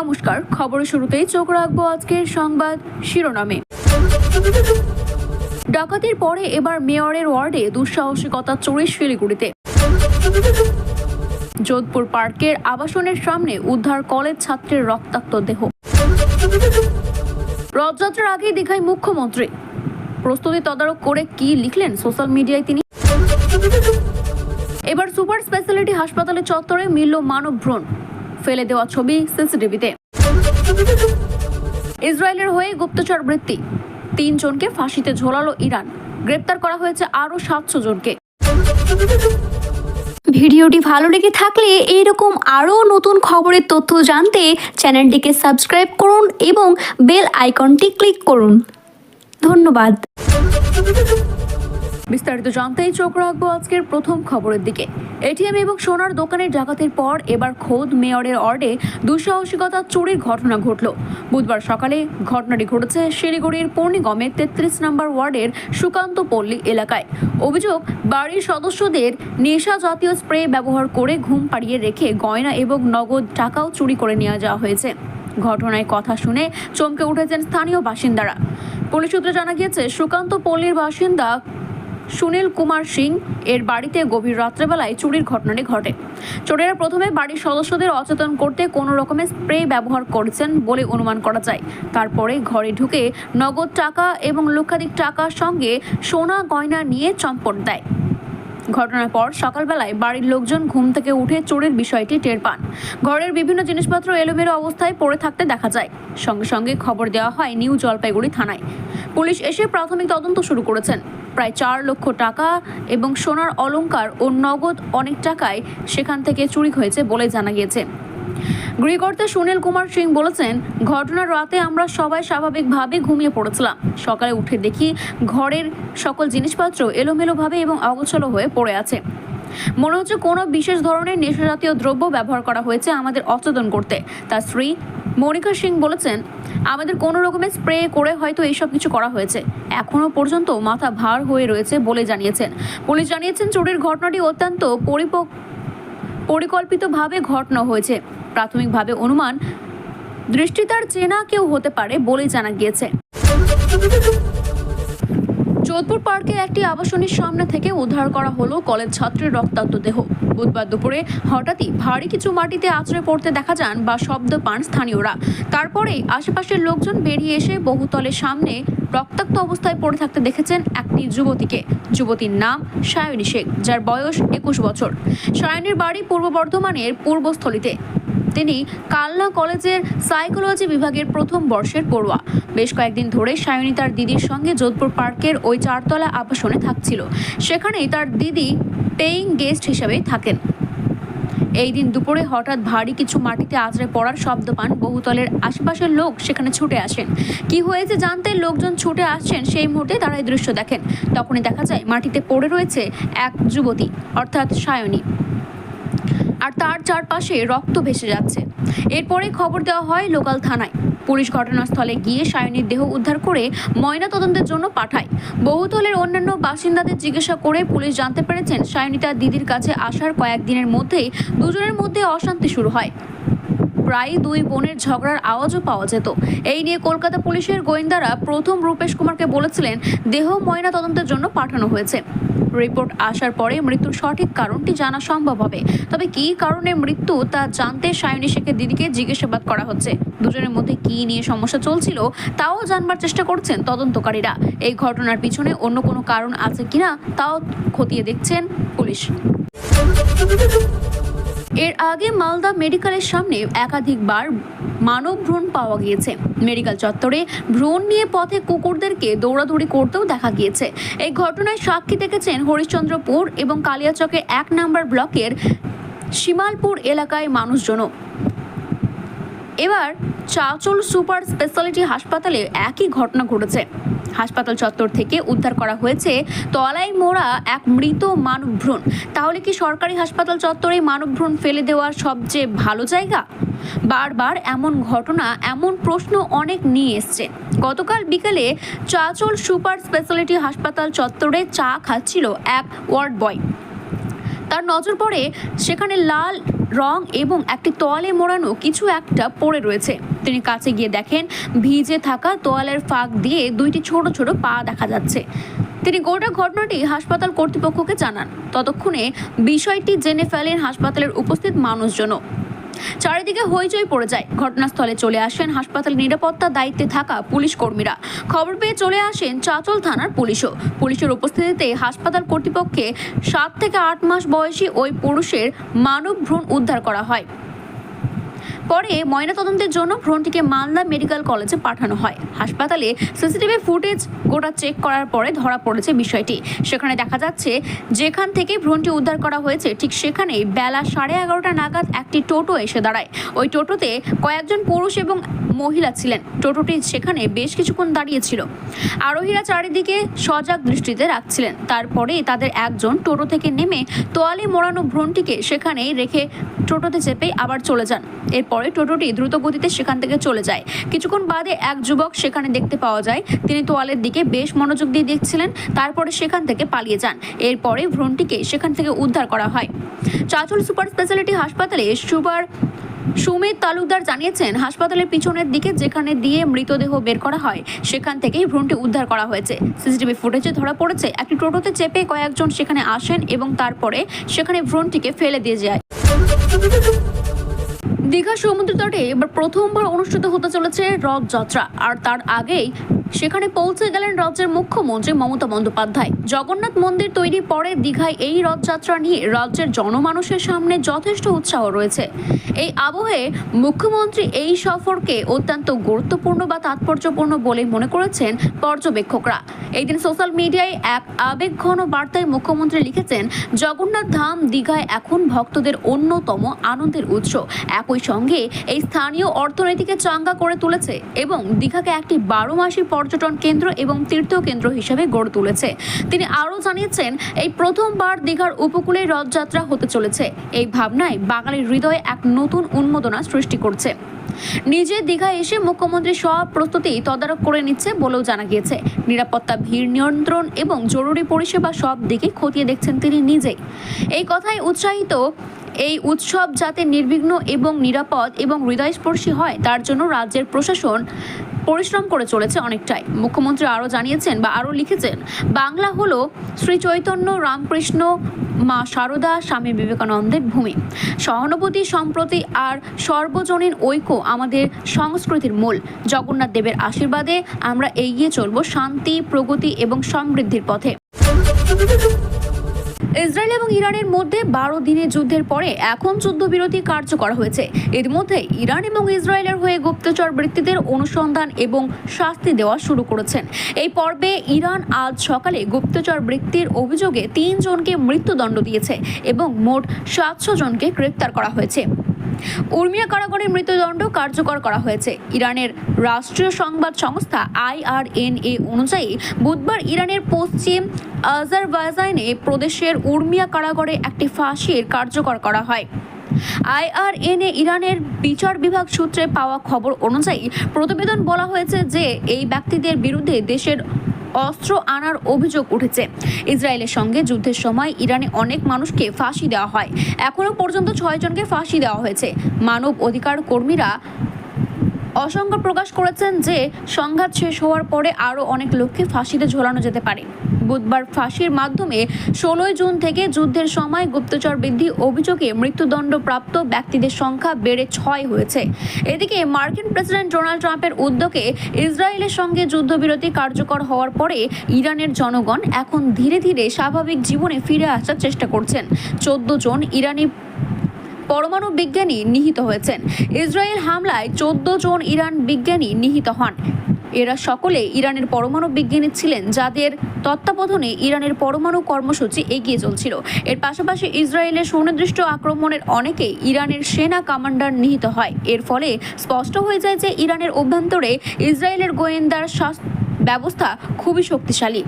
নমস্কার। খবরের শুরুতেই চোখ রাখব আজকের সংবাদ শিরোনামে। ডাকাতির পরে এবার মেয়রের ওয়ার্ডে দুঃসাহসিকতা চড়িস শিলিগুড়িতে। যোধপুর পার্কের আবাসনের সামনে উদ্ধার কলেজ ছাত্রের রক্তাক্ত দেহ। রথযাত্রার আগেই দীঘায় মুখ্যমন্ত্রী। প্রস্তুতি তদারক করে কি লিখলেন সোশ্যাল মিডিয়ায় তিনি? এবার সুপার স্পেশালিটি হাসপাতালে চত্বরে মিলল মানব ভ্রণ। ফেলে দেওয়া ছবি সিসিটিভিতে। ইসরায়েলের হয়ে গুপ্তচর বৃত্তি। তিনজনকে ফাঁসিতে ঝোলালো ইরান। গ্রেপ্তার করা হয়েছে আরও সাতশো জনকে। ভিডিওটি ভালো লেগে থাকলে এইরকম আরও নতুন খবরের তথ্য জানতে চ্যানেলটিকে সাবস্ক্রাইব করুন এবং বেল আইকনটি ক্লিক করুন। ধন্যবাদ। বিস্তারিত জানতেই চোখ রাখব আজকের প্রথম খবরের দিকে। এটিএম এবং সোনার দোকানের ডাকাতের পর এবার খোদ মেয়রের অর্ডে দুঃসাহসিকতা চুরির ঘটনা ঘটল। বুধবার সকালে ঘটনাটি ঘটেছে শিলিগুড়ির পর্ণিগমের তেত্রিশ নম্বর ওয়ার্ডের সুকান্ত পল্লী এলাকায়। অভিযোগ, বাড়ির সদস্যদের নেশা জাতীয় স্প্রে ব্যবহার করে ঘুম পাড়িয়ে রেখে গয়না এবং নগদ টাকাও চুরি করে নিয়ে যাওয়া হয়েছে। ঘটনায় কথা শুনে চমকে উঠেছেন স্থানীয় বাসিন্দারা। পুলিশ সূত্রে জানা গিয়েছে সুকান্ত পল্লীর বাসিন্দা সুনীল কুমার সিং এর বাড়িতে গভীর রাত্রেবেলায় চুরির ঘটনাটি ঘটে। চোরেরা প্রথমে বাড়ির সদস্যদের অচেতন করতে কোনো রকমের স্প্রে ব্যবহার করেছেন বলে অনুমান করা যায়। তারপরে ঘরে ঢুকে নগদ টাকা এবং লক্ষাধিক টাকার সঙ্গে সোনা গয়না নিয়ে চম্পট দেয়। ঘটনার পর সকালবেলায় বাড়ির লোকজন ঘুম থেকে উঠে চোরের বিষয়টি টের পান। ঘরের বিভিন্ন জিনিসপত্র এলোমেলো অবস্থায় পড়ে থাকতে দেখা যায়। সঙ্গে সঙ্গে খবর দেওয়া হয় নিউ জলপাইগুড়ি থানায়। পুলিশ এসে প্রাথমিক তদন্ত শুরু করেছেন। প্রায় চার লক্ষ টাকা এবং সোনার অলংকার ও নগদ অনেক টাকায় সেখান থেকে চুরি হয়েছে বলে জানা গিয়েছে। গৃহকর্তা সুনীল কুমার সিং বলেছেন ঘটনার রাতে আমরা সবাই স্বাভাবিকভাবে ঘুমিয়ে পড়েছিলাম। সকালে উঠে দেখি ঘরের সকল জিনিসপত্র এলোমেলোভাবে এবং অগোছালো হয়ে পড়ে আছে। মনে হচ্ছে কোনো বিশেষ ধরনের নেশাজাতীয় দ্রব্য ব্যবহার করা হয়েছে আমাদের অচেতন করতে। তার স্ত্রী মনিকা সিং বলেছেন আমাদের কোনো রকমের স্প্রে করে হয়তো এইসব কিছু করা হয়েছে। এখনও পর্যন্ত মাথা ভার হয়ে রয়েছে বলে জানিয়েছেন। পুলিশ জানিয়েছেন, চোরের ঘটনাটি অত্যন্ত পরিপক, পরিকল্পিতভাবে ঘটনা হয়েছে। প্রাথমিকভাবে অনুমান, দৃষ্টি তার চেনা কেউ হতে পারে বলে জানা গিয়েছে। যোধপুর পার্কে একটি আবাসনের সামনে থেকে উদ্ধার করা হলো কলেজ ছাত্রের রক্তাক্ত দেহ। বুধবার দুপুরে হঠাৎই ভারী কিছু মাটিতে আছড়ে পড়তে দেখা যান বা শব্দ পান স্থানীয়রা। তারপরে আশেপাশের লোকজন বেরিয়ে এসে বহুতলের সামনে রক্তাক্ত অবস্থায় পড়ে থাকতে দেখেছেন একটি যুবতীকে। যুবতীর নাম সায়নী শেখ, যার বয়স একুশ বছর। সায়নীর বাড়ি পূর্ব বর্ধমানের পূর্বস্থলীতে। তিনি কালনা কলেজের সাইকোলজি বিভাগের প্রথম বর্ষের পড়ুয়া। বেশ কয়েকদিন ধরে সায়নী তার দিদির সঙ্গে যোধপুর পার্কের ওই চারতলা আবাসনে থাকছিল। সেখানেই তার দিদি পেইং গেস্ট হিসেবে থাকেন। এই দিন দুপুরে হঠাৎ ভারী কিছু মাটিতে আছড়ে পড়ার শব্দ পান বহুতলের আশেপাশের লোক সেখানে ছুটে আসেন। কি হয়েছে জানতে লোকজন ছুটে আসছেন সেই মুহূর্তে তারা এই দৃশ্য দেখেন। তখনই দেখা যায় মাটিতে পড়ে রয়েছে এক যুবতী, অর্থাৎ সায়নী। আর তার চারপাশে রক্ত ভেসে যাচ্ছে। এরপরে খবর দেওয়া হয় লোকাল থানায়। পুলিশ ঘটনাস্থলে গিয়ে সায়নীর দেহ উদ্ধার করে ময়না তদন্তের জন্য পাঠায়। বহুতলের অন্যান্য বাসিন্দাদের জিজ্ঞাসা করে পুলিশ জানতে পেরেছেন, সায়নী তার দিদির কাছে আসার কয়েকদিনের মধ্যেই দুজনের মধ্যে অশান্তি শুরু হয়। প্রায় দুই বোনের ঝগড়ার আওয়াজও পাওয়া যেত। এই নিয়ে কলকাতা পুলিশের গোয়েন্দারা প্রথম রূপেশ কুমারকে বলেছিলেন, দেহ ময়না তদন্তের জন্য পাঠানো হয়েছে। রিপোর্ট আসার পরে মৃত্যুর সঠিক কারণটি জানা সম্ভব হবে। তবে কী কারণে মৃত্যু তা জানতে সায়নী শেখের দিদিকে জিজ্ঞাসাবাদ করা হচ্ছে। দুজনের মধ্যে কী নিয়ে সমস্যা চলছিল তাও জানবার চেষ্টা করছেন তদন্তকারীরা। এই ঘটনার পিছনে অন্য কোনো কারণ আছে কিনা তাও খতিয়ে দেখছেন পুলিশ। এর আগে মালদা মেডিকেলের সামনে একাধিকবার মানব ভ্রণ পাওয়া গিয়েছে। মেডিকেল চত্বরে ভ্রণ নিয়ে পথে কুকুরদেরকে দৌড়াদৌড়ি করতেও দেখা গিয়েছে। এই ঘটনায় সাক্ষী দেখেছেন হরিশ্চন্দ্রপুর এবং কালিয়াচকের এক নম্বর ব্লকের শিমালপুর এলাকায় মানুষজনও। এবার চাচল সুপার স্পেশালিটি হাসপাতালে একই ঘটনা ঘটেছে। হাসপাতাল চত্বর থেকে উদ্ধার করা হয়েছে তলায় মোড়া এক মৃত মানব ভ্রূণ তাহলে কি সরকারি হাসপাতাল চত্বরে মানব ভ্রূণ ফেলে দেওয়ার সবচেয়ে ভালো জায়গা? বারবার এমন ঘটনা, এমন প্রশ্ন অনেক নিয়ে এসছে। গতকাল বিকেলে চাচল সুপার স্পেশালিটি হাসপাতাল চত্বরে চা খাচ্ছিল এক ওয়ার্ড বয়। তার নজর পড়ে সেখানে লাল রং এবং একটি তোয়ালে মোড়ানো কিছু একটা পড়ে রয়েছে। তিনি কাছে গিয়ে দেখেন, ভিজে থাকা তোয়ালের ফাঁক দিয়ে দুইটি ছোট ছোট পা দেখা যাচ্ছে। তিনি গোটা ঘটনাটি হাসপাতাল কর্তৃপক্ষকে জানান। ততক্ষণে বিষয়টি জেনে ফেলেন হাসপাতালের উপস্থিত মানুষজনও। চারিদিকে হইচই পড়ে যায়। ঘটনাস্থলে চলে আসেন হাসপাতালের নিরাপত্তা দায়িত্বে থাকা পুলিশ কর্মীরা। খবর পেয়ে চলে আসেন চাচল থানার পুলিশও। পুলিশের উপস্থিতিতে হাসপাতাল কর্তৃপক্ষে সাত থেকে আট মাস বয়সী ওই পুরুষের মানব ভ্রূণ উদ্ধার করা হয়। পরে ময়নাতদন্তের জন্য ভ্রূণটিকে মালদা মেডিকেল কলেজে পাঠানো হয়। হাসপাতালে সিসিটিভি ফুটেজ গোটা চেক করার পরে ধরা পড়েছে বিষয়টি। সেখানে দেখা যাচ্ছে, যেখান থেকে ভ্রূণটি উদ্ধার করা হয়েছে, ঠিক সেখানেই বেলা সাড়ে এগারোটা নাগাদ একটি টোটো এসে দাঁড়ায়। ওই টোটোতে কয়েকজন পুরুষ এবং মহিলা ছিলেন। টোটোটি সেখানে বেশ কিছুক্ষণ দাঁড়িয়েছিল। আরোহীরা চারিদিকে সজাগ দৃষ্টিতে রাখছিলেন। তারপরে তাদের একজন টোটো থেকে নেমে তোয়ালে মোড়ানো ভ্রূণটিকে সেখানেই রেখে টোটোতে চেপে আবার চলে যান। এরপরে টোটোটি দ্রুত গতিতে সেখান থেকে চলে যায়। কিছুক্ষণ বাদে এক যুবক সেখানে দেখতে পাওয়া যায়। তিনি তোয়ালের দিকে বেশ মনোযোগ দিয়ে দেখছিলেন, তারপরে সেখান থেকে পালিয়ে যান। এরপরে ভ্রূণটিকে সেখান থেকে উদ্ধার করা হয়। চাচল সুপার স্পেশালিটি হাসপাতালে সুপার সুমিত তালুকদার জানিয়েছেন, হাসপাতালের পিছনের দিকে যেখানে দিয়ে মৃতদেহ বের করা হয়, সেখান থেকেই ভ্রূণটি উদ্ধার করা হয়েছে। সিসিটিভি ফুটেজে ধরা পড়েছে, একটি টোটোতে চেপে কয়েকজন সেখানে আসেন এবং তারপরে সেখানে ভ্রূণটিকে ফেলে দিয়ে যায়। দীঘা সমুদ্র তটে এবার প্রথমবার অনুষ্ঠিত হতে চলেছে রথযাত্রা আর তার আগেই সেখানে পৌঁছে গেলেন রাজ্যের মুখ্যমন্ত্রী মমতা বন্দ্যোপাধ্যায়। জগন্নাথ মন্দির তৈরি পরে দীঘায় এই রথযাত্রা নিয়ে রাজ্যের জনমানুষের সামনে যথেষ্ট উৎসাহ রয়েছে। এই আবহে মুখ্যমন্ত্রী এই সফরকে অত্যন্ত গুরুত্বপূর্ণ বা তাৎপর্যপূর্ণ বলে মনে করেছেন পর্যবেক্ষকরা। এই দিন সোশ্যাল মিডিয়ায় এক আবেগঘন বার্তায় মুখ্যমন্ত্রী লিখেছেন, জগন্নাথ ধাম দীঘায় এখন ভক্তদের অন্যতম আনন্দের উৎস। একই সঙ্গে এই স্থানীয় অর্থনীতিকে চাঙ্গা করে তুলেছে এবং দীঘাকে একটি বারো মাসি পর্যটন কেন্দ্র এবং তীর্থ কেন্দ্র হিসেবে গড়ে তুলেছে। তিনি আরও জানিয়েছেন, এই প্রথমবার দীঘার উপকূলে রথযাত্রা হতে চলেছে। এই ভাবনায় বাঙালির হৃদয়ে এক নতুন উন্মোদনা সৃষ্টি করছে। নিজে দীঘা এসে মুখ্যমন্ত্রী সব প্রস্তুতি তদারক করে নিচ্ছে বলেও জানা গিয়েছে। নিরাপত্তা, ভিড় নিয়ন্ত্রণ এবং জরুরি পরিষেবা সব দিকে খতিয়ে দেখছেন তিনি নিজেই। এই কথায় উৎসাহিত, এই উৎসব যাতে নির্বিঘ্ন এবং নিরাপদ এবং হৃদয়স্পর্শী হয়, তার জন্য রাজ্যের প্রশাসন পরিশ্রম করে চলেছে অনেকটাই। মুখ্যমন্ত্রী আরও জানিয়েছেন বা আরও লিখেছেন, বাংলা হলো শ্রী চৈতন্য রামকৃষ্ণ, মা শারদা স্বামী বিবেকানন্দের ভূমি। সহানুভূতি সম্প্রতি আর সর্বজনীন ঐক্য আমাদের সংস্কৃতির মূল। জগন্নাথ দেবের আশীর্বাদে আমরা এগিয়ে চলব শান্তি, প্রগতি এবং সমৃদ্ধির পথে। ইসরায়েল এবং ইরানের মধ্যে বারো দিনের যুদ্ধের পরে এখন যুদ্ধবিরতি কার্যকর হয়েছে। এর মধ্যে ইরান এবং ইসরায়েলের হয়ে গুপ্তচর বৃত্তিদের অনুসন্ধান এবং শাস্তি দেওয়া শুরু করেছেন। এই পর্বে ইরান আজ সকালে গুপ্তচর বৃত্তির অভিযোগে তিনজনকে মৃত্যুদণ্ড দিয়েছে এবং মোট সাতশো জনকে গ্রেপ্তার করা হয়েছে। উর্মিয়া কারাগারের মৃত্যুদণ্ড কার্যকর করা হয়েছে। ইরানের রাষ্ট্রীয় সংবাদ সংস্থা আইআরএনএ অনুযায়ী বুধবার ইরানের পশ্চিম আজারবাইজানে প্রদেশের উর্মিয়া কারাগারে একটি ফাঁসির কার্যকর করা হয়। আইআরএনএ ইরানের বিচার বিভাগ সূত্রে পাওয়া খবর অনুযায়ী প্রতিবেদন বলা হয়েছে যে এই ব্যক্তিদের বিরুদ্ধে দেশের অস্ত্র আনার অভিযোগ উঠেছে। ইসরায়েলের সঙ্গে যুদ্ধের সময় ইরানে অনেক মানুষকে ফাঁসি দেওয়া হয়। এখনও পর্যন্ত ছয়জনকে ফাঁসি দেওয়া হয়েছে। মানব অধিকার কর্মীরা অসংখ্য প্রকাশ করেছেন যে সংঘাত শেষ হওয়ার পরে আরও অনেক লোককে ফাঁসিতে ঝোলানো যেতে পারে। বুধবার ফাঁসির মাধ্যমে ষোলোই জুন থেকে যুদ্ধের সময় গুপ্তচর বৃদ্ধি অভিযোগে মৃত্যুদণ্ডপ্রাপ্ত ব্যক্তিদের সংখ্যা বেড়ে ছয় হয়েছে। এদিকে মার্কিন প্রেসিডেন্ট ডোনাল্ড ট্রাম্পের উদ্যোগে ইসরায়েলের সঙ্গে যুদ্ধবিরতি কার্যকর হওয়ার পরে ইরানের জনগণ এখন ধীরে ধীরে স্বাভাবিক জীবনে ফিরে আসার চেষ্টা করছেন। চোদ্দ জন ইরানি পরমাণু বিজ্ঞানী নিহিত হয়েছেন। ইসরায়েল হামলায় চোদ্দ জন ইরান বিজ্ঞানী নিহিত হন। এরা সকলে ইরানের পরমাণু বিজ্ঞানী ছিলেন, যাদের তত্ত্বাবধানে ইরানের পরমাণু কর্মসূচি এগিয়ে চলছিল। এর পাশাপাশি ইসরায়েলের সুনির্দিষ্ট আক্রমণের অনেকেই ইরানের সেনা কমান্ডার নিহিত হয়। এর ফলে স্পষ্ট হয়ে যায় যে ইরানের অভ্যন্তরে ইসরায়েলের গোয়েন্দার ব্যবস্থা খুবই শক্তিশালী।